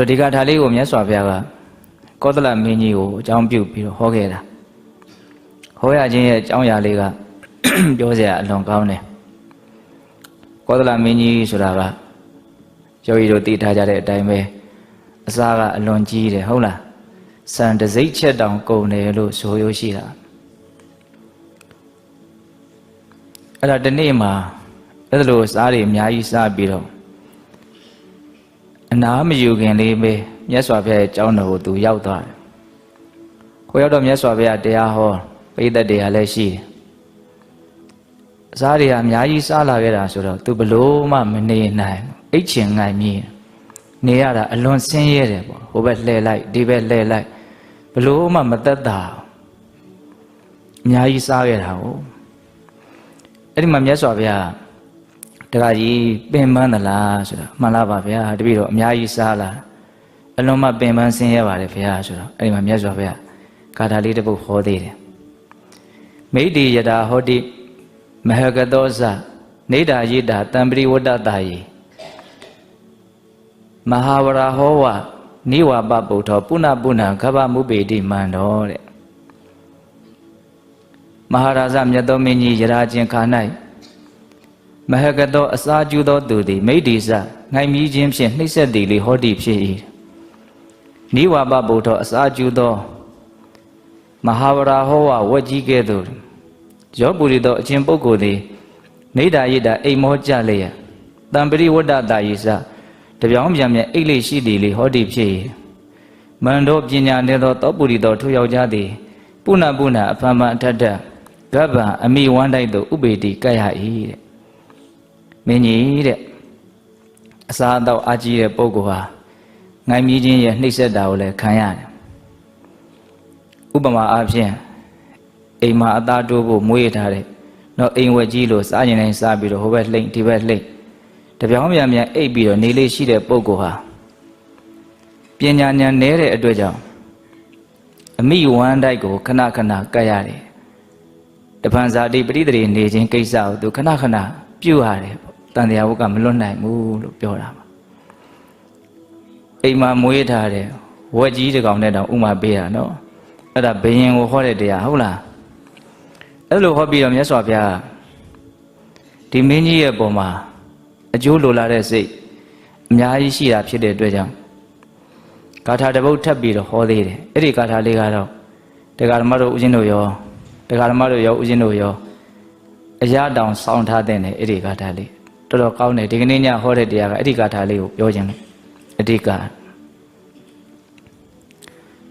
တို့ဒီကထာလေးကိုမြတ်စွာဘုရားကကောသလမင်းကြီးကိုအကြောင်းပြုပြီးတော့ဟောခဲ့တာဟောရခြင်းရဲ့အကြောင်းအရာလေးကပြောစရာအလွန်ကောင်းတယ်ကောသလမင်းကြီးဆိုတာကယောဂီတို့သိထားကြတဲ့အတိုင်းပဲအစားကအလွန်ကြီးတယ်ဟုတ်လားစံတစိမ့်ချက်တောင်ကုန်တယ်လို့ဆိုရိုးရှိတာအဲ့ဒါဒီနေ့မှာအဲ့ဒါလိုစားတွေအများကြီးစားပြီးတော့ အနာမယူခင်လေးပဲမြတ်စွာဘုရားရဲ့ကျောင်းတော်ကိုသူရောက်သွားတယ်ကိုရောက်တော့မြတ်စွာဘုရားတရားဟောပိဋကတ်တရားလည်းရှိတယ်အစားတွေကအများကြီးစားလာခဲ့တာဆိုတော့သူဘလို့မှမနေနိုင်ဘူးအိတ်ချင်ငိုင်မြည်နေရတာအလွန်ဆင်းရဲတယ်ပေါ့ဟိုဘက်လှည့်လိုက်ဒီဘက်လှည့်လိုက်ဘလို့မှမသက်တာအများကြီးစားခဲ့တာဟုတ်အဲ့ဒီမှာမြတ်စွာဘုရား တခါကြီးပင်ပန်းသလားဆိုတာမှန်လားပါဗျာတပည့်တော်အများကြီးစားလာအလွန်မှပင်ပန်းဆင်းရဲပါတယ်ဗျာဆိုတော့အဲ့ဒီမှာမြတ်စွာဘုရားဂါထာလေးတစ်ပုဒ်ဟောသေးတယ်မိတ္တိယတာဟောတိမဟကတောဇနေဒာယိတာတံပရိဝတ္တတာယေမဟာဝရဟောဝနိဝါပပုထောပုဏ္ဏပုဏ္ဏခဗမုပေတိမန္တောတဲ့မဟာရာဇမြတ်သောမင်းကြီးယရာချင်းခါ၌ မဟကတောအစာကျူသောသူသည်မိတ္တိစငိုင်မြည်ခြင်းဖြင့်နှိမ့်ဆက်သည်လေဟောတိဖြစ်၏နိဝါပပုထောအစာကျူသောမဟာဝရဟောဝဝတ်ကြီးကဲ့သို့ယောပုရိသောအချင်းပုဂ္ဂိုလ်သည်နေဒာယိတာအိမ်မောကြလျက်တံပရိဝတ္တတာယေစတပြောင်းပြန်ပြန်အိတ်လေးရှိသည်လေဟောတိဖြစ်၏မန္တောပညာနေသောတောပုရိသောထိုယောက်ျားသည်ပုဏ္ဏပုဏ္ဏအဖန်ဖန်အထက်ထဂဗ္ဗံအမိဝမ်းတိုက်သို့ဥပေတိကပ်ရ၏တဲ့ မင်းကြီးတဲ့အစာအတော့အကြီးတဲ့ပုဂ္ဂိုလ်ဟာငိုင်မြည်ခြင်းရဲ့နှိမ့်ဆက်တာကိုလည်းခံရတယ်ဥပမာအားဖြင့်အိမ်မှာအသားတိုးဖို့မွေးထားတဲ့တော့အိမ်ဝက်ကြီးလို့စားကျင်တိုင်းစားပြီးတော့ဟိုဘက်လှိမ့်ဒီဘက်လှိမ့်တပြောင်းပြန်ပြန်အိပ်ပြီးတော့နေလေးရှိတဲ့ပုဂ္ဂိုလ်ဟာပညာဉာဏ်နည်းတဲ့အတွက်ကြောင့်အမိဝမ်းတိုက်ကိုခဏခဏကတ်ရတယ်တပံဇာတိပရိသေနေခြင်းကိစ္စကိုသူခဏခဏပြုတ်ရတယ်ပေါ့ တန်တရားဝုကမလွတ်နိုင်ဘူးလို့ပြောတာပါအိမ်မှာမွေးထားတဲ့ဝက်ကြီးတစ်ကောင်နဲ့တောင်ဥမာပေးတာနော်အဲ့ဒါဘယင်ကိုဟောတဲ့တရားဟုတ်လားအဲ့လိုဟောပြီးတော့မြတ်စွာဘုရားဒီမင်းကြီးရဲ့ပုံမှာအကျိုးလိုလာတဲ့စိတ်အများကြီးရှိတာဖြစ်တဲ့အတွက်ကြောင့်ဂါထာတစ်ပုဒ်ထပ်ပြီးတော့ဟောသေးတယ်အဲ့ဒီဂါထာလေးကတော့တရားဓမ္မတို့ဦးဇင်းတို့ရောတရားဓမ္မတို့ရောဦးဇင်းတို့ရောအရာတောင်စောင့်ထားတဲ့နဲ့အဲ့ဒီဂါထာလေး တော်တော်ကောင်းတယ်ဒီကနေ့ညဟောတဲ့တရားကအဲ့ဒီဂါထာလေးကိုပြောခြင်းလို့အဓိက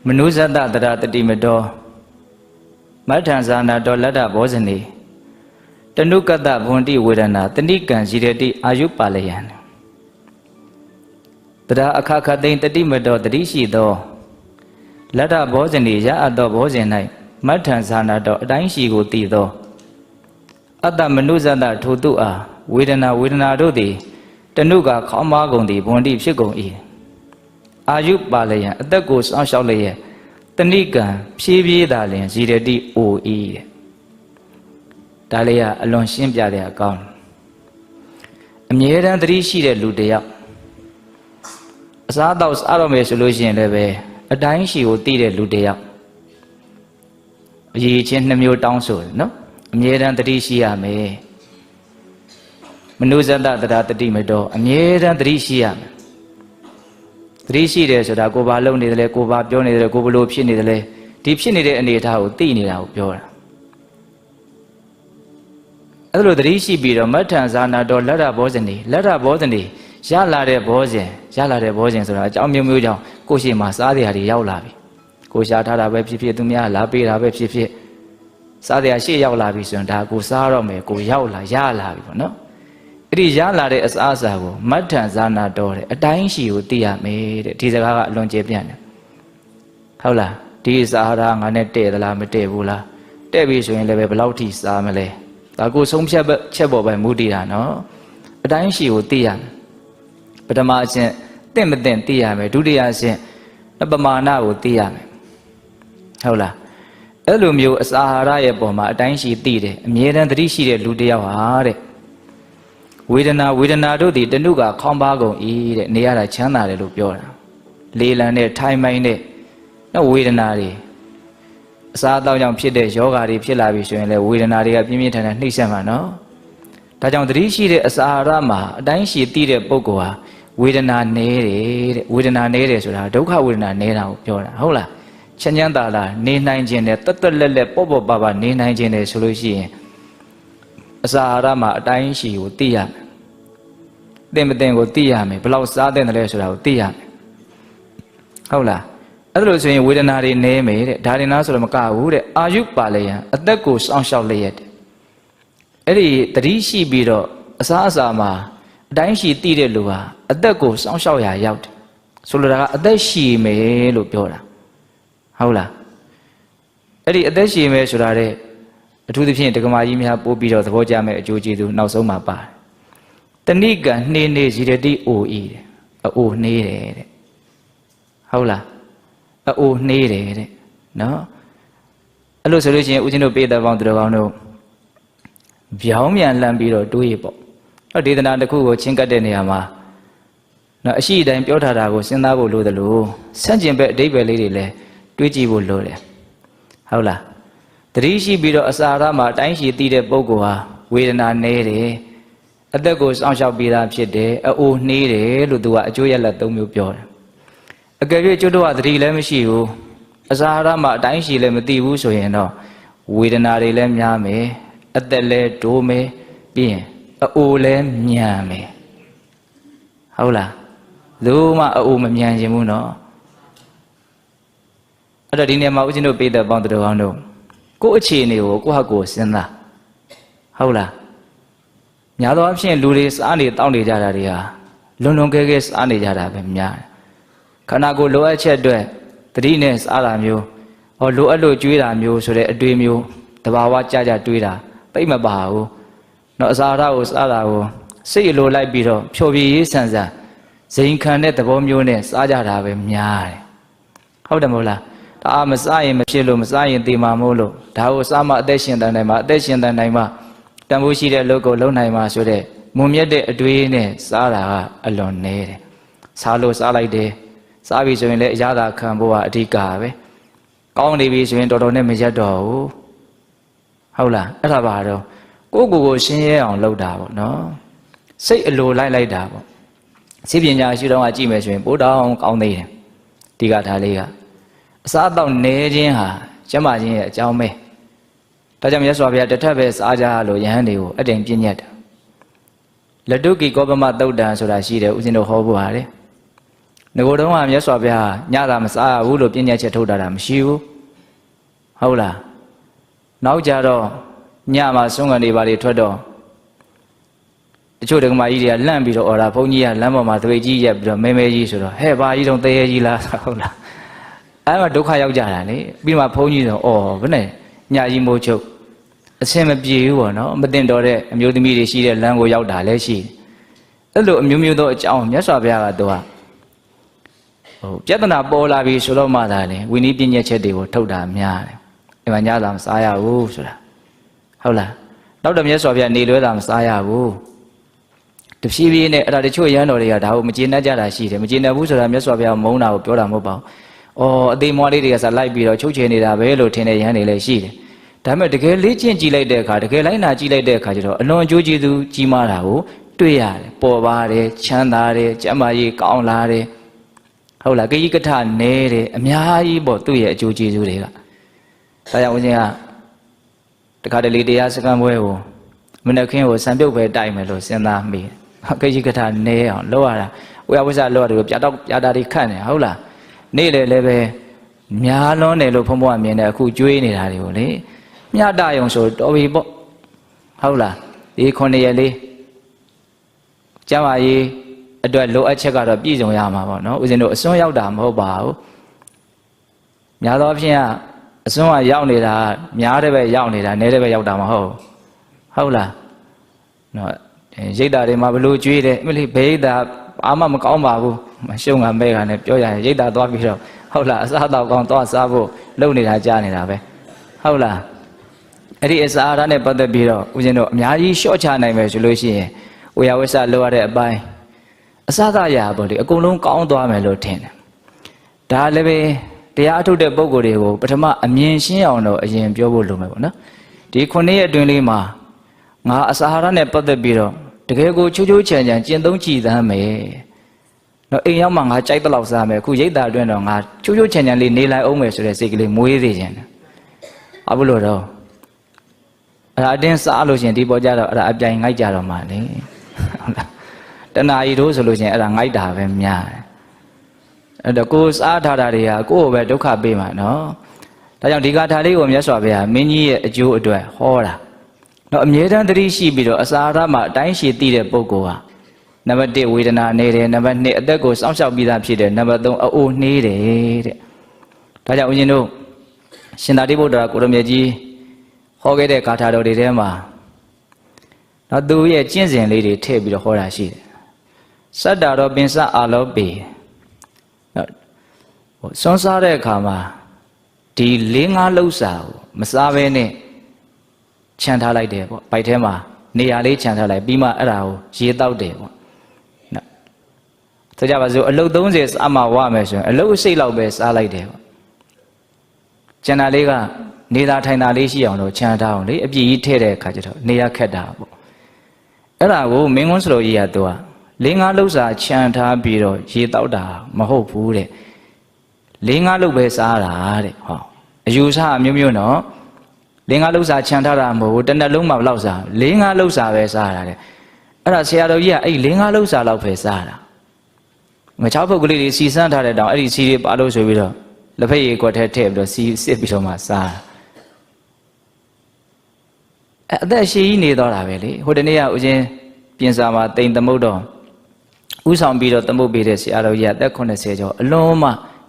မနုဇတတရတတိမတော်မထံဇာနာတော်လတ္တဘောဇနေတနုကတ္တဘွန်တိဝေဒနာတဏိကံဇိရတိအာယုပါလယံတရားအခခသိမ့်တတိမတော်တတိရှိသောလတ္တဘောဇနေရအပ်သောဘောဇင်၌မထံဇာနာတော်အတိုင်းရှိကိုတည်သောအတ္တမနုဇတထိုတုအား ဝေဒနာဝေဒနာတို့သည်တနုကခေါင်းမကုန်သည်ဘွန်တိဖြစ်ကုန်၏အာယုပါလယံအသက်ကိုစောင့်ရှောက်လျက်တဏိကံဖြည်းဖြည်းသာလင်ဇီရတိအိုဤတဲ့ဒါလေးကအလွန်ရှင်းပြတဲ့အကောင်းအမြဲတမ်းသတိရှိတဲ့လူတစ်ယောက်အစားတော့စားတော့မယ်ဆိုလို့ရှိရင်လည်းပဲအတိုင်းရှိကိုသိတဲ့လူတစ်ယောက်အရေးချင်းနှမျိုးတောင်းဆိုတယ်နော်အမြဲတမ်းသတိရှိရမယ် မနုဇတတရားတတိမတော်အမြဲတမ်းသတိရှိရမယ်သတိရှိတယ်ဆိုတာကိုဘာလုပ်နေတယ်လဲကိုဘာပြောနေတယ်လဲကိုဘလို့ဖြစ်နေတယ်လဲဒီဖြစ်နေတဲ့အနေအထားကိုသိနေတာကိုပြောတာအဲ့လိုသတိရှိပြီးတော့မထံဇာနာတော်လက်ရဘောဇနေလက်ရဘောဇနေရလာတဲ့ဘောဇင်ရလာတဲ့ဘောဇင်ဆိုတာအကြောင်းမျိုးမျိုးကြောင့်ကိုရှိမှစားတရားတွေရောက်လာပြီကိုရှားထားတာပဲဖြစ်ဖြစ်သူများလာပေးတာပဲဖြစ်ဖြစ်စားတရားရှေ့ရောက်လာပြီဆိုရင်ဒါကိုစားတော့မယ်ကိုရောက်လာရလာပြီပေါ့နော် အဲ့ဒီရလာတဲ့အစားအစာကိုမတ်ထန်ဇာနာတော်တဲ့အတိုင်းရှိကိုသိရမယ်တဲ့ဒီစကားကအလွန်ကျေပြန့်တယ်ဟုတ်လားဒီစာဟာငါနဲ့တဲ့သလားမတဲ့ဘူးလားတဲ့ပြီဆိုရင်လည်းဘယ်လောက်ထိစားမလဲဒါကိုဆုံးဖြတ်ချက်ပေါ်ပဲမူတည်တာနော်အတိုင်းရှိကိုသိရမယ်ပထမအဆင့်တင့်မတင့်သိရမယ်ဒုတိယအဆင့်ပမာဏကိုသိရမယ်ဟုတ်လားအဲ့လိုမျိုးအစာဟာရရဲ့ပုံမှာအတိုင်းရှိသိတယ်အမြဲတမ်းသတိရှိတဲ့လူတစ်ယောက်ဟာတဲ့ ဝေဒနာဝေဒနာတို့သည်တဏုကခေါင်းပါကုန်၏တဲ့နေရတာချမ်းသာတယ်လို့ပြောတာလေလံနဲ့ထိုင်မိုင်းနဲ့နော်ဝေဒနာတွေအစားအသောက်ကြောင့်ဖြစ်တဲ့ယောဂါတွေဖြစ်လာပြီဆိုရင်လည်းဝေဒနာတွေကပြင်းပြင်းထန်ထန်နှိမ့်ဆက်မှာနော်ဒါကြောင့်သတိရှိတဲ့အစာအာဟာရမှာအတိုင်းရှိသိတဲ့ပုဂ္ဂိုလ်ဟာဝေဒနာနည်းတယ်တဲ့ဝေဒနာနည်းတယ်ဆိုတာဒုက္ခဝေဒနာနည်းတာကိုပြောတာဟုတ်လားချမ်းချမ်းသာသာနေနိုင်ခြင်းနဲ့တွတ်တွတ်လက်လက်ပေါ့ပေါ့ပါပါနေနိုင်ခြင်းနဲ့ဆိုလို့ရှိရင် အစာအာဟာရမှာအတိုင်းရှိကိုသိရမယ်တင်မတင်ကိုသိရမယ်ဘယ်လောက်စားတဲ့တယ်ဆိုတာကိုသိရမယ်ဟုတ်လားအဲ့ဒါလို့ဆိုရင်ဝေဒနာတွေနည်းမယ်တဲ့ဒါရင်လားဆိုတော့မကဘူးတဲ့အာယုပါလယံအသက်ကိုစောင့်ရှောက်လျက်တဲ့အဲ့ဒီတတိရှိပြီးတော့အစားအစာမှာအတိုင်းရှိသိတဲ့လူဟာအသက်ကိုစောင့်ရှောက်ရာရောက်တယ်ဆိုလိုတာကအသက်ရှိမယ်လို့ပြောတာဟုတ်လားအဲ့ဒီအသက်ရှိမယ်ဆိုတာတဲ့ အထူးသဖြင့်ဒကမာကြီးများပို့ပြီးတော့သဘောကျမယ်အကျိုးကျေးဇူးနောက်ဆုံးမှာပါတယ်တဏိကံနှင်းနေဇီရတိအိုဤတဲ့အိုနှေးတယ်တဲ့ဟုတ်လားအိုနှေးတယ်တဲ့နော်အဲ့လိုဆိုလို့ရှိရင်ဦးဇင်းတို့ပေးတဲ့ပေါင်းသူတော်ကောင်းတို့ဗျောင်းမြန်လှမ်းပြီးတော့တွေးရပေါ့ဟောဒေသနာတစ်ခုကိုချင်းကပ်တဲ့နေရာမှာနော်အရှိအတိုင်းပြောထားတာကိုစဉ်းစားဖို့လိုသလိုဆန့်ကျင်ဘက်အဓိပ္ပာယ်လေးတွေလည်းတွေးကြည့်ဖို့လိုတယ်ဟုတ်လား တတိရှိပြီးတော့အစာရမှာအတိုင်းရှိသိတဲ့ပုဂ္ဂိုလ်ဟာဝေဒနာနည်းတယ်အသက်ကိုစောင့်ရှောက်ပြီးသားဖြစ်တယ်အိုနှေးတယ်လို့သူကအကျိုးရလတ်၃မျိုးပြောတယ်အကယ်၍ကျွတ်တော့သတိလည်းမရှိဘူးအစာရမှာအတိုင်းရှိလည်းမသိဘူးဆိုရင်တော့ဝေဒနာတွေလည်းများမယ်အသက်လည်းဒိုးမယ်ပြီးရင်အိုလည်းမြန်မယ်ဟုတ်လားလုံးမအိုမမြန်ခြင်းဘူးနော်အဲ့တော့ဒီနေရာမှာဦးဇင်းတို့ပေးတဲ့ပေါင်းတော်ကောင်းတို့ ကိုယ့်အခြေအနေကိုကိုယ့်ဟာကိုယ်စဉ်းစားဟုတ်လားညာတော့အဖြစ်လူတွေစားနေတောင်းနေကြတာတွေဟာလွန်လွန်ကဲကဲစားနေကြတာပဲများတယ်ခန္ဓာကိုယ်လိုအပ်ချက်အတွက်တတိနဲ့စားတာမျိုးဟောလိုအပ်လို့ကျွေးတာမျိုးဆိုတဲ့အတွေ့မျိုးတဘာဝကြကြတွေးတာသိမပါဘူးเนาะအစာရကိုစားတာကိုစိတ်အလိုလိုက်ပြီးတော့ဖြောပြရေးဆန်ဆန်ဇိမ်ခံတဲ့သဘောမျိုးနဲ့စားကြတာပဲများတယ်ဟုတ်တယ်မဟုတ်လား ဒါမစားရင်မဖြစ်လို့မစားရင်တေမာမို့လို့ဒါကိုစားမှအသက်ရှင်တန်နိုင်မှာအသက်ရှင်တန်နိုင်မှာတန်ဖိုးရှိတဲ့လုပ်ကိုလုပ်နိုင်မှာဆိုတဲ့မုံမြတ်တဲ့အတွေးနဲ့စားတာကအလွန်နည်းတယ်စားလို့စားလိုက်တယ်စားပြီဆိုရင်လည်းအရသာခံဖို့ကအဓိကပဲကောင်းနေပြီဆိုရင်တော်တော်နဲ့မရက်တော့ဘူးဟုတ်လားအဲ့ဒါပါတော့ကိုယ့်ကိုယ်ကိုရှင်းရဲအောင်လုပ်တာပေါ့နော်စိတ်အလိုလိုက်လိုက်တာပေါ့စိပညာရှိတော့ကကြည့်မယ်ဆိုရင်ပိုးတောင်းကောင်းသေးတယ်ဒီကဒါလေးက အစားအသောက်နည်းခြင်းဟာကျမချင်းရဲ့အကြောင်းပဲဒါကြောင့်မြတ်စွာဘုရားတထက်ပဲစားကြလို့ယဟန်တွေကိုအတိမ်ပြည့်ညတ်တာလက်တုကီကောပမသုတ်တံဆိုတာရှိတယ်ဦးဇင်းတို့ဟောဖို့ဟာလေငကိုတုံးကမြတ်စွာဘုရားညတာမစားရဘူးလို့ပြည့်ညတ်ချက်ထုတ်တာတာမရှိဘူးဟုတ်လားနောက်ကြတော့ညမှာဆုံးကနေပါလေထွက်တော့တချို့ဒကမာကြီးတွေကလန့်ပြီးတော့អော်တာဘုန်းကြီးကလမ်းပေါ်မှာသွေးကြီးရက်ပြီးတော့မဲမဲကြီးဆိုတော့ဟဲ့ဘာကြီးတော့တဲရဲကြီးလားဟုတ်လား အဲ့မှာဒုက္ခရောက်ကြတာလေပြီးမှဘုန်းကြီးဆိုအော်ဘယ်နဲ့ညာကြီးမိုးချုပ်အဆင်မပြေဘူးပေါ့နော်မတင်တော်တဲ့အမျိုးသမီးတွေရှိတဲ့လမ်းကိုရောက်တာလည်းရှိတယ်အဲ့လိုအမျိုးမျိုးသောအကြောင်းမြတ်စွာဘုရားကတော့ဟိုပြဿနာပေါ်လာပြီဆိုတော့မှသာလေဝိနည်းပညာချက်တွေကိုထုတ်တာများတယ်အဲ့မှာညသာမစားရဘူးဆိုတာဟုတ်လားနောက်တော့မြတ်စွာဘုရားနေလွဲတာမစားရဘူးတဖြည်းဖြည်းနဲ့အဲ့ဒါတချို့ရဟန်းတော်တွေကဒါကိုမကျေနပ်ကြတာရှိတယ်မကျေနပ်ဘူးဆိုတာမြတ်စွာဘုရားမုန်းတာကိုပြောတာမဟုတ်ပါဘူး။ အော်အသေးမွားလေးတွေကစားလိုက်ပြီးတော့ချုပ်ချယ်နေတာပဲလို့ထင်တဲ့ရဟန်းတွေလည်းရှိတယ်။ဒါပေမဲ့တကယ်လေ့ကျင့်ကြည့်လိုက်တဲ့အခါတကယ်လိုက်နာကြည့်လိုက်တဲ့အခါကျတော့အလွန်အကျိုးကျေးဇူးကြီးမားတာကိုတွေ့ရတယ်။ပေါ်ပါတယ်ချမ်းသာတယ်ကျမ်းမာရေးကောင်းလာတယ်။ဟုတ်လားကိယကထနဲတယ်အများကြီးပေါ့သူ့ရဲ့အကျိုးကျေးဇူးတွေက။ဒါကြောင့်ဦးဇင်းကတခါတလေတရားစကံပွဲကိုမနက်ခင်းကိုစံပြုတ်ပဲတိုက်မယ်လို့စဉ်းစားမိတယ်။ကိယကထနဲအောင်လောက်ရတာဝိယဝိဇ္ဇလောက်ရတယ်ပြတော့ပြတာတွေခန့်နေဟုတ်လား။ နေ့လေလည်းပဲများလွန်းတယ်လို့ဘုံဘွားမြင်တယ်အခုကြွေးနေတာတွေကိုလေမြတ်တယုံဆိုတော်ပြီပေါ့ဟုတ်လားဒီခုနှစ်ရက်လေးကျမ်းပါရေးအတွက်လိုအပ်ချက်ကတော့ပြည့်စုံရမှာပေါ့နော်ဦးဇင်းတို့အစွန်းရောက်တာမဟုတ်ပါဘူးများသောအားဖြင့်အစွန်းကရောက်နေတာများတဲ့ပဲရောက်နေတာနည်းတဲ့ပဲရောက်တာမဟုတ်ဟုတ်လားနော်ရိတ်တာတွေမှာဘလို့ကြွေးတယ်မလေးဘဲရိတ်တာအာမမကောင်းပါဘူး မရှုံးကမဲကနဲ့ပြောရရင်ရိတ်တာသွားပြီးတော့ဟုတ်လားအစားအသောက်ကောင်းသွားစားဖို့လုပ်နေတာကြားနေတာပဲဟုတ်လားအဲ့ဒီအစာအာဟာရနဲ့ပတ်သက်ပြီးတော့ဦးဇင်းတို့အများကြီးရှော့ချနိုင်မယ်ဆိုလို့ရှိရင်ဝေယဝိဆလိုရတဲ့အပိုင်းအစားအသောက်ရာပေါ့လေအကုန်လုံးကောင်းသွားမယ်လို့ထင်တယ်ဒါလည်းပဲတရားအထုတ်တဲ့ပုံကိုယ်တွေကိုပထမအမြင်ရှင်းအောင်တော့အရင်ပြောဖို့လိုမယ်ပေါ့နော်ဒီခုနှစ်ရက်အတွင်းလေးမှာငါအစာဟာရနဲ့ပတ်သက်ပြီးတော့တကယ်ကိုချိုးချိုးချန်ချန်ကျင့်သုံးကြည်သမ်းမယ် တော့အိမ်ရောက်မှငါကြိုက်တဲ့လောက်စားမယ်အခုရိတ်တာအတွင်းတော့ငါချိုးချိုးချန်ချန်လေးနေလိုက်အောင်မယ်ဆိုတဲ့စိတ်ကလေးမွေးသေးခြင်းတယ်အဘလို့တော့အဲ့ဒါအတင်းစားလို့ရှရင်ဒီပေါ်ကြတော့အဲ့ဒါအပြိုင်ငိုက်ကြတော့မှလေဟုတ်လားတဏှာကြီးတို့ဆိုလို့ရှရင်အဲ့ဒါငိုက်တာပဲများတယ်အဲ့တော့ကိုယ်စားထားတာတွေကကိုယ့်ကိုပဲဒုက္ခပေးမှာနော်ဒါကြောင့်ဒီကာထာလေးကိုမြတ်စွာဘုရားမင်းကြီးရဲ့အကျိုးအတွက်ဟောတာတော့အမြဲတမ်းသတိရှိပြီးတော့အစာရမှာအတိုင်းရှိသိတဲ့ပုဂ္ဂိုလ်ဟာ နံပါတ်1ဝေဒနာနေတယ်နံပါတ်2အသက်ကိုစောင့်ရှောက်ပြီးသားဖြစ်တယ်နံပါတ်3အအိုးနှေးတယ်တဲ့ဒါကြောင့်ဦးဇင်းတို့ရှင်သာတိဗုဒ္ဓရာကိုရမေကြီးဟောခဲ့တဲ့ကာထာတော်တွေထဲမှာတော့သူရဲ့ကျင့်စဉ်လေးတွေထည့်ပြီးတော့ဟောတာရှိတယ်စတ္တာတော်ပင်စအာလောပေနော်ဟိုစွန်းစားတဲ့အခါမှာဒီ၄၅လှုပ်စာကိုမစားဘဲနဲ့ခြံထားလိုက်တယ်ပေါ့ပိုက်ထဲမှာနေရာလေးခြံထားလိုက်ပြီးမှအဲ့ဒါကိုရေတောက်တယ်ပေါ့နော် ဆိုကြပါစို့အလုတ်30စားမှဝမယ်ဆိုရင်အလုတ်အစိတ်လောက်ပဲစားလိုက်တယ်ပေါ့ကျန်တာလေးကနေတာထိုင်တာလေးရှိအောင်လို့ခြံထားအောင်လေအပြည့်ကြီးထည့်တဲ့အခါကျတော့နေရခက်တာပေါ့အဲ့ဒါကိုမင်းကွန်းစလိုကြီးကသူက၄၅လှုပ်စာခြံထားပြီးတော့ရေတောက်တာမဟုတ်ဘူးတဲ့၄၅လှုပ်ပဲစားတာတဲ့ဟောအယူဆအမျိုးမျိုးနော်လင်းကားလှုပ်စာခြံထားတာမဟုတ်ဘူးတစ်နှလုံးမှာဘယ်လောက်စားလင်းကားလှုပ်စာပဲစားတာတဲ့အဲ့ဒါဆရာတော်ကြီးကအဲ့လင်းကားလှုပ်စာလောက်ပဲစားတာ ငချောက်ပုတ်ကလေးတွေစီစမ်းထားတဲ့တောင်အဲ့ဒီစီတွေပါလို့ဆိုပြီးတော့လက်ဖက်ရည်ကွက်ထဲထည့်ပြီးတော့စီစစ်ပြီးတော့မှစားအဲ့အသက်ရှည်ကြီးနေတော့တာပဲလေဟိုတနေ့ကဦးချင်းပြင်စာမှာတိမ်သမုတ်တော့ဥဆောင်ပြီးတော့သမုတ်ပေးတဲ့ဆရာတော်ကြီးကအသက်80ကျော်အလုံးမ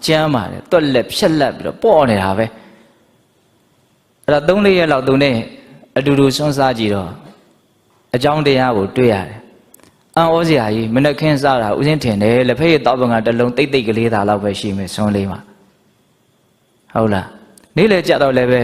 ကျမ်းပါတယ်တွက်လက်ဖြက်လက်ပြီးတော့ပေါ့နေတာပဲအဲ့ဒါ၃-၄ရက်လောက်သူနဲ့အတူတူဆွန်းစားကြည့်တော့အကြောင်းတရားကိုတွေ့ရတယ်။ အံ့ဩစရာကြီးမနှက်ခင်းစားတာဥစဉ်ထင်တယ်လက်ဖက်ရည်တောက်ပံကတစ်လုံးတိတ်တိတ်ကလေးသာလောက်ပဲရှိမယ်ဆွန်းလေးမှာ။ဟုတ်လား။နေ့လေကြတော့လည်းပဲ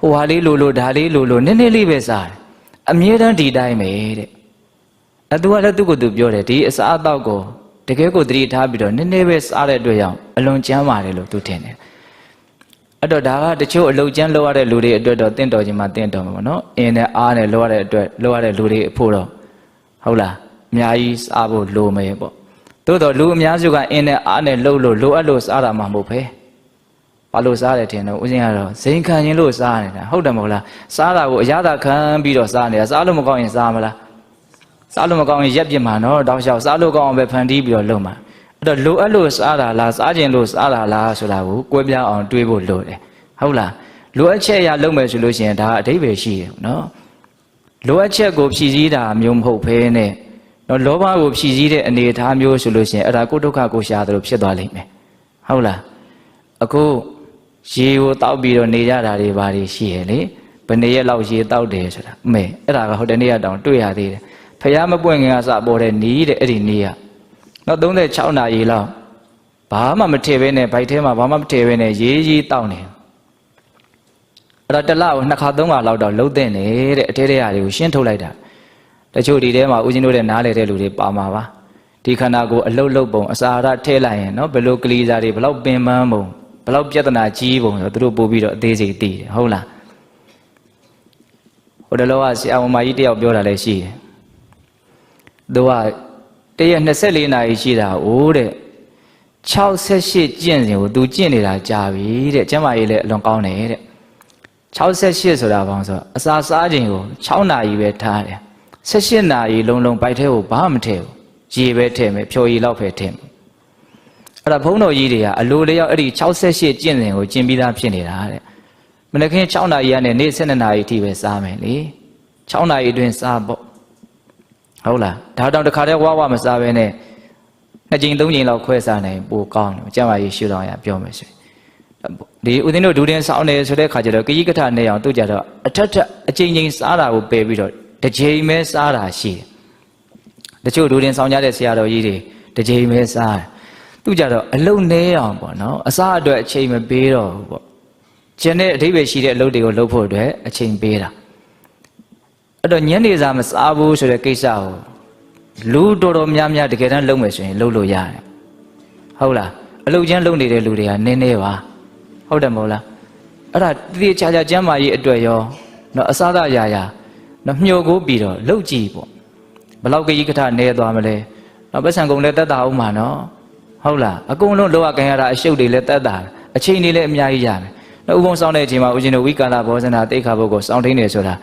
ဟိုဟာလေးလိုလိုဒါလေးလိုလိုနည်းနည်းလေးပဲစားတယ်။အမြဲတမ်းဒီတိုင်းပဲတဲ့။အဲသူကလည်းသူ့ကိုယ်သူပြောတယ်ဒီအစားအသောက်ကိုတကယ်ကိုသတိထားပြီးတော့နည်းနည်းပဲစားတဲ့အတွက်ကြောင့်အလွန်ကျမ်းပါတယ်လို့သူထင်တယ်။အဲ့တော့ဒါကတချို့အလုတ်ကျန်းလောက်ရတဲ့လူတွေအတွက်တော့တင့်တော်ခြင်းမှာတင့်တော်မှာပေါ့နော်အင်းနဲ့အားနဲ့လောက်ရတဲ့အတွက်လောက်ရတဲ့လူတွေအဖို့တော့ဟုတ်လား အများကြီးစားဖို့လိုမယ်ပေါ့သို့တော့လူအများစုကအင်းနဲ့အားနဲ့လှုပ်လို့လိုအပ်လို့စားတာမှမဟုတ်ပဲဘာလို့စားတယ်ထင်တော့ဦးဇင်းကတော့ဇိမ်ခံရင်လို့စားနေတာဟုတ်တယ်မဟုတ်လားစားတာကိုအရသာခံပြီးတော့စားနေတာစားလို့မကောင်းရင်စားမလားစားလို့မကောင်းရင်ရက်ပြစ်မှာနော်တောက်လျှောက်စားလို့ကောင်းအောင်ပဲဖန်တီးပြီးတော့လုပ်မှာအဲ့တော့လိုအပ်လို့စားတာလားစားခြင်းလို့စားတာလားဆိုတာကိုကွဲပြားအောင်တွေးဖို့လိုတယ်ဟုတ်လားလိုအပ်ချက်အရာလုပ်မယ်ဆိုလို့ရှိရင်ဒါအဓိပ္ပာယ်ရှိတယ်နော်လိုအပ်ချက်ကိုဖြည့်ဆည်းတာမျိုးမဟုတ်ဘဲနဲ့ နော်လောဘကိုဖြည့်ဆည်းတဲ့အနေအထားမျိုးဆိုလို့ရှိရင်အဲ့ဒါကိုဒုက္ခကိုရှာသလိုဖြစ်သွားလိမ့်မယ်ဟုတ်လားအခုရေကိုတောက်ပြီးတော့နေကြတာတွေဘာတွေရှိရလေဘယ်နှစ်ရက်လောက်ရေတောက်တယ်ဆိုတာအမေအဲ့ဒါကဟိုတနေ့ကတောင်တွေ့ရသေးတယ်ဖះမပွင့်ခင်ကစပေါ်တဲ့နီးတဲ့အဲ့ဒီနီးကနောက်36နာရီလောက်ဘာမှမထည့်ဘဲနဲ့ဗိုက်ထဲမှာဘာမှမထည့်ဘဲနဲ့ရေးရေးတောက်နေအဲ့တော့တစ်လကိုနှစ်ခါသုံးခါလောက်တော့လှုပ်တဲ့တဲ့အထဲထဲရာတွေကိုရှင်းထုတ်လိုက်တာ တချို့ဒီထဲမှာဦးဇင်းတို့တဲ့နားလေတဲ့လူတွေပါမှာပါဒီခန္ဓာကိုယ်အလုတ်လုတ်ပုံအစာရထည့်လိုက်ရင်နော်ဘယ်လိုကလေးစားတွေဘယ်လောက်ပင်ပန်းပုံဘယ်လောက်ပြဿနာကြီးပုံဆိုသူတို့ပို့ပြီးတော့အသေးစိတ်သိတယ်ဟုတ်လားဟိုတလောကဆရာမကြီးတယောက်ပြောတာလည်းရှိတယ်သူကတရက်24နာရီရှိတာအိုးတဲ့68ကျင့်စဉ်ကိုသူကျင့်နေတာကြာပြီတဲ့ကျမ်းမာရေးလည်းအလွန်ကောင်းတယ်တဲ့68ဆိုတာဘာလို့ဆိုတော့အစာစားခြင်းကို6နာရီပဲထားတယ် 18နာရီလုံးလုံးဘိုက်ထဲကိုဘာမှမထည့်ဘူးရေပဲထည့်မယ်ဖြော်ရည်လောက်ပဲထည့်မယ်အဲ့ဒါဘုန်းတော်ကြီးတွေကအလိုလျောက်အဲ့ဒီ68ကျင့်စဉ်ကိုကျင့်ပြီးသားဖြစ်နေတာတဲ့မနက်ခင်း6နာရီကနေနေ့7နာရီအထိပဲစားမယ်လေ6နာရီအတွင်းစားပေါ့ဟုတ်လားဒါတောင်တစ်ခါတည်းဝါဝမစားဘဲနဲ့နှစ်ကြိမ်သုံးကြိမ်လောက်ခွဲစားနိုင်ပိုကောင်းတယ်ကျမကြီးရှုတော်ရပြောမယ်ဆိုရင်ဒီဦးဇင်းတို့ဒူတင်ဆောင်းနေဆိုတဲ့ခါကျတော့ကကြီးကထနဲ့အောင်သူကြတော့အထက်ထက်အကြိမ်ကြိမ်စားတာကိုပယ်ပြီးတော့ တစ်ကြိမ်ပဲစားတာရှိတယ်တချို့ဒူတင်ဆောင်းကြတဲ့ဆရာတော်ကြီးတွေတစ်ကြိမ်ပဲစားတယ်သူကြတော့အလုံနေအောင်ပေါ့နော်အစားအတွက်အချိန်မပေးတော့ဘူးပေါ့ကျန်တဲ့အဓိပ္ပာယ်ရှိတဲ့အလုပ်တွေကိုလုပ်ဖို့အတွက်အချိန်ပေးတာအဲ့တော့ညနေစာမစားဘူးဆိုတဲ့ကိစ္စကိုလူတော်တော်များများတကယ်တမ်းလုပ်မယ်ဆိုရင်လုပ်လို့ရတယ်ဟုတ်လားအလုတ်ကျန်းလုံနေတဲ့လူတွေကနည်းနည်းပါဟုတ်တယ်မဟုတ်လားအဲ့ဒါတတိချာချာကျမ်းမာရေးအတွက်ရောနော်အစားအရာရာ နော်မျှော်ကိုပြီးတော့လှုပ်ကြည့်ပေါ့ဘလောက်ကကြီးကထနဲသွားမလဲနော်ပတ်စံကုန်လည်းတက်တာအောင်မှာနော်ဟုတ်လားအကုန်လုံးလောကခံရတာအရှုပ်တွေလည်းတက်တာအချိန်တွေလည်းအများကြီးရတယ်နော်ဥပုံဆောင်တဲ့အချိန်မှာဦးဇင်းတို့ဝိကာလဘောဇနာတိတ်ခါဘုတ်ကိုစောင့်ထိန်နေဆိုတာ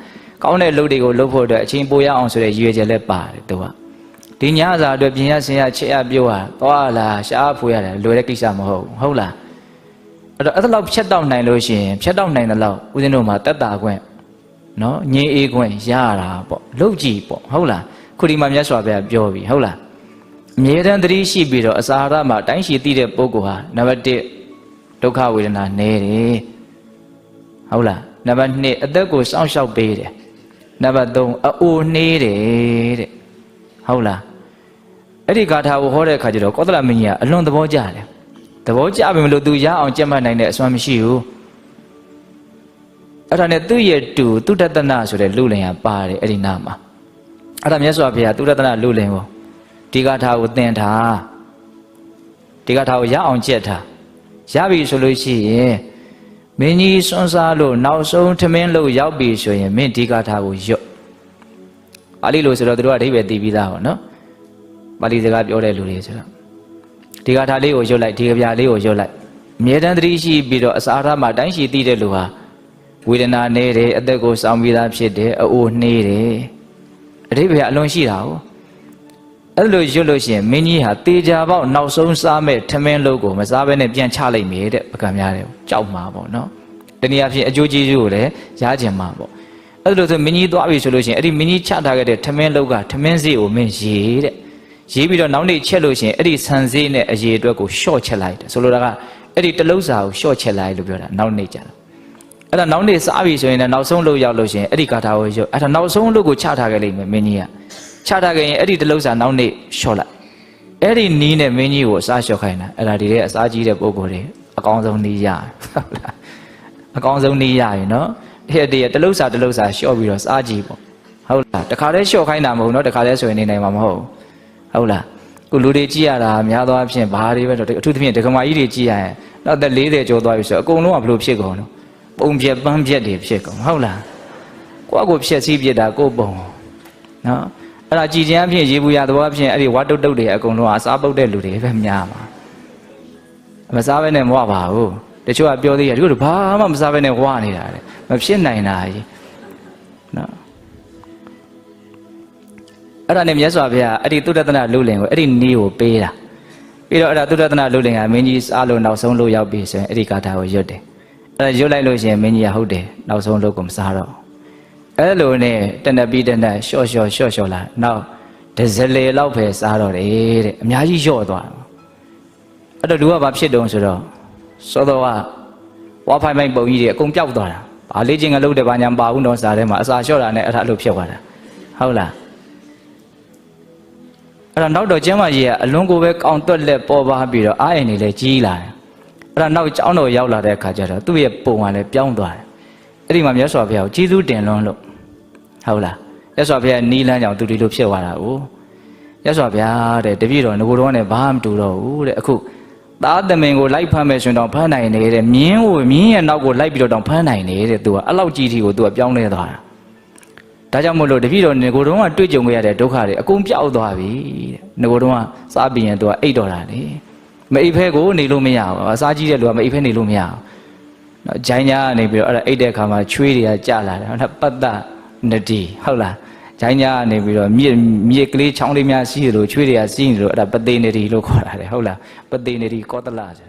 ကောင်းတဲ့လုပ်တွေကိုလုပ်ဖို့အတွက်အချိန်ပိုရအောင်ဆိုတဲ့ရည်ရွယ်ချက်လည်းပါတယ်သူကဒီညစာအတွက်ပြင်ရဆင်ရချက်ရပြောတာသွားလာရှားဖွေရတယ်လွယ်တဲ့ကိစ္စမဟုတ်ဘူးဟုတ်လားအဲ့တော့အဲ့ဒါလောက်ဖြတ်တောက်နိုင်လို့ရှိရင်ဖြတ်တောက်နိုင်တဲ့လောက်ဦးဇင်းတို့မှာတက်တာခွင့် နော်ငြင်းအေးခွင့်ရတာပေါ့လုတ်ကြည့်ပေါ့ဟုတ်လားခုဒီမှာမြတ်စွာဘုရားပြောပြီဟုတ်လားအမြဲတမ်းသတိရှိပြီးတော့အစာရမှာတိုင်းရှိသိတဲ့ပုဂ္ဂိုလ်ဟာနံပါတ်1ဒုက္ခဝေဒနာနည်းတယ်ဟုတ်လားနံပါတ်2အသက်ကိုစောင့်ရှောက်ပေးတယ်နံပါတ်3အအိုနှေးတယ်တဲ့ဟုတ်လားအဲ့ဒီဂါထာကိုဟောတဲ့အခါကျတော့ကောသလမင်းကြီးကအလွန်သဘောကျတယ်သဘောကျပြီမလို့ तू ရအောင်ကြက်မှတ်နိုင်တဲ့အစွမ်းမရှိဘူး အဲ့ဒါနဲ့သူ့ရဲ့တူသူတတနာဆိုတဲ့လူလင်ကပါတယ်အဲ့ဒီနာမှာအဲ့ဒါမြတ်စွာဘုရားသူတတနာလူလင်ကိုဒီဂါထာကိုသင်ထားဒီဂါထာကိုရအောင်ကြက်ထားရပြီဆိုလို့ရှိရင်မင်းကြီးစွန်းစားလို့နောက်ဆုံးထမင်းလို့ရောက်ပြီဆိုရင်မင်းဒီဂါထာကိုရွတ်ပါဠိလိုဆိုတော့သူတို့ကအဓိပ္ပာယ်သိပြီးသားပါနော်ပါဠိစကားပြောတဲ့လူတွေဆိုတော့ဒီဂါထာလေးကိုရွတ်လိုက်ဒီကဗျာလေးကိုရွတ်လိုက်အမြဲတမ်းသတိရှိပြီးတော့အစာအရမှာတိုင်းရှိသိတဲ့လူဟာ ဝေဒနာနေတယ်အသက်ကိုစောင့်ပြီးသားဖြစ်တယ်အအိုနှေးတယ်အဓိပ္ပာယ်အလွန်ရှိတာ哦အဲ့လိုရွတ်လို့ရှိရင်မင်းကြီးဟာတေချာပေါက်နောက်ဆုံးစားမဲ့ထမင်းလို့ကိုမစားဘဲနဲ့ပြန်ချလိုက်မြေတဲ့ပကံများတယ်ကြောက်မှာပေါ့နော်တနည်းအားဖြင့်အကျိုးကျေးဇူးကိုလည်းရကြင်မှာပေါ့အဲ့လိုဆိုမင်းကြီးသွားပြီဆိုလို့ရှိရင်အဲ့ဒီမင်းကြီးချထားခဲ့တဲ့ထမင်းလောက်ကထမင်းစီကိုမင်းရေတဲ့ရေးပြီးတော့နောက်နေ့ချက်လို့ရှိရင်အဲ့ဒီဆန်စေးနဲ့အရေအတွက်ကိုရှော့ချက်လိုက်တယ်ဆိုလိုတာကအဲ့ဒီတလုံးစာကိုရှော့ချက်လိုက်လို့ပြောတာနောက်နေ့ကျတော့ အဲ့ဒါနောက်နေ့စားပြီဆိုရင်လည်းနောက်ဆုံးလို့ရောက်လို့ရှိရင်အဲ့ဒီကာထာကိုရုပ်အဲ့ဒါနောက်ဆုံးလို့ကိုချထားခဲ့လိမ့်မယ်မင်းကြီးကချထားခဲ့ရင်အဲ့ဒီတလုံးစာနောက်နေ့ရှော့လိုက်အဲ့ဒီနီးနဲ့မင်းကြီးကိုအစားရှော့ခိုင်းတာအဲ့ဒါဒီတဲ့အစားကြီးတဲ့ပုံကိုယ်တွေအကောင်းဆုံးနီးရဟုတ်လားအကောင်းဆုံးနီးရရင်နော်အဲ့ဒီတလုံးစာတလုံးစာရှော့ပြီးတော့စားကြည့်ပေါ့ဟုတ်လားတခါတည်းရှော့ခိုင်းတာမဟုတ်နော်တခါတည်းဆိုရင်နေနိုင်မှာမဟုတ်ဘူးဟုတ်လားခုလူတွေကြည့်ရတာများသောအားဖြင့်ဘာတွေပဲတော့အထူးသဖြင့်ဒကမာကြီးတွေကြည့်ရရင်နောက်သက်40ကျော်သွားပြီဆိုတော့အကုန်လုံးကဘလို့ဖြစ်ကုန်လို့ ပုံပြက်ပန်းပြက်တွေဖြစ်ကုန်ဟုတ်လားကိုယ့်အကိုဖြက်စီးပြစ်တာကိုယ့်ပုံနော်အဲ့ဒါကြည်ချင်းအဖြစ်ရေဘူးရသဘောအဖြစ်အဲ့ဒီဝါတုတ်တုတ်တွေအကုန်လုံးအစားပုတ်တဲ့လူတွေပဲများမှာမစားဘဲနဲ့မဝပါဘူးတချို့ကပြောသေးတယ်ဒီလိုဘာမှမစားဘဲနဲ့ဝါနေတာလေမဖြစ်နိုင်တာကြီးနော်အဲ့ဒါနဲ့မြတ်စွာဘုရားအဲ့ဒီသုတ္တနာလူလင်ကိုအဲ့ဒီနီးကိုပေးတာပြီးတော့အဲ့ဒါသုတ္တနာလူလင်ကမင်းကြီးစားလို့နောက်ဆုံးလို့ရောက်ပြီဆိုရင်အဲ့ဒီကာထာကိုရွတ်တယ် အဲ့ဒါရွတ်လိုက်လို့ရှိရင်မင်းကြီးကဟုတ်တယ်နောက်ဆုံးလို့ကိုမစားတော့အဲ့လိုနဲ့တဏ္ဍပိတဏ္ဍရှော့ရှော့ရှော့ရှော့လာနောက်ဒဇလေလောက်ပဲစားတော့တယ်တဲ့အများကြီးလျော့သွားတယ်အဲ့တော့လူကဘာဖြစ်တုံးဆိုတော့စောတော့ကဝါဖိုင်မိုင်ပုံကြီးတွေအကုန်ပျောက်သွားတာဘာလေးချင်းကလုံးတယ်ဘာညာမပါဘူးတော့စားထဲမှာအစာလျှော့တာနဲ့အဲ့ဒါအဲ့လိုဖြစ်သွားတာဟုတ်လားအဲ့တော့နောက်တော့ကျမ်းမာကြီးကအလွန်ကိုပဲကောင်းတွက်လက်ပေါ်ပါပြီးတော့အာရင်နေလဲကြီးလာတယ် အဲ့ဒါနောက်ကျောင်းတော်ရောက်လာတဲ့အခါကျတော့သူ့ရဲ့ပုံကလည်းပြောင်းသွားတယ်အဲ့ဒီမှာမြတ်စွာဘုရားကိုကျေးဇူးတင်လွန်းလို့ဟုတ်လားမြတ်စွာဘုရားနီးလန်းကြောင့်သူဒီလိုဖြစ်သွားတာ哦မြတ်စွာဘုရားတဲ့တပည့်တော်ငကိုတော်နဲ့ဘာမှမတူတော့ဘူးတဲ့အခုသားသမင်ကိုလိုက်ဖမ်းမယ်ဆိုရင်တော့ဖမ်းနိုင်နေတဲ့မြင်းကိုမြင်းရဲ့နောက်ကိုလိုက်ပြီးတော့တောင်ဖမ်းနိုင်နေတဲ့သူကအဲ့လောက်ကြီးထီကိုသူကပြောင်းလဲသွားတာဒါကြောင့်မို့လို့တပည့်တော်ငကိုတုံးကတွေ့ကြုံခဲ့ရတဲ့ဒုက္ခတွေအကုန်ပြောက်သွားပြီတဲ့ငကိုတုံးကစားပြီးရင်သူကအိတ်တော်တာလေ မအိတ်ဖဲကိုနေလို့မရဘူးအစားကြီးတဲ့လူကမအိတ်ဖဲနေလို့မရဘူးနော်ဂျိုင်းညာကနေပြီးတော့အဲ့ဒါအိတ်တဲ့အခါမှာချွေးတွေကကျလာတယ်ဟုတ်လားပတ္တနတိဟုတ်လားဂျိုင်းညာကနေပြီးတော့မြစ်မြစ်ကလေးချောင်းလေးများစီးတယ်လို့ချွေးတွေကစီးနေလို့အဲ့ဒါပတေနတိလို့ခေါ်တာလေဟုတ်လားပတေနတိကောသလဆိုတာ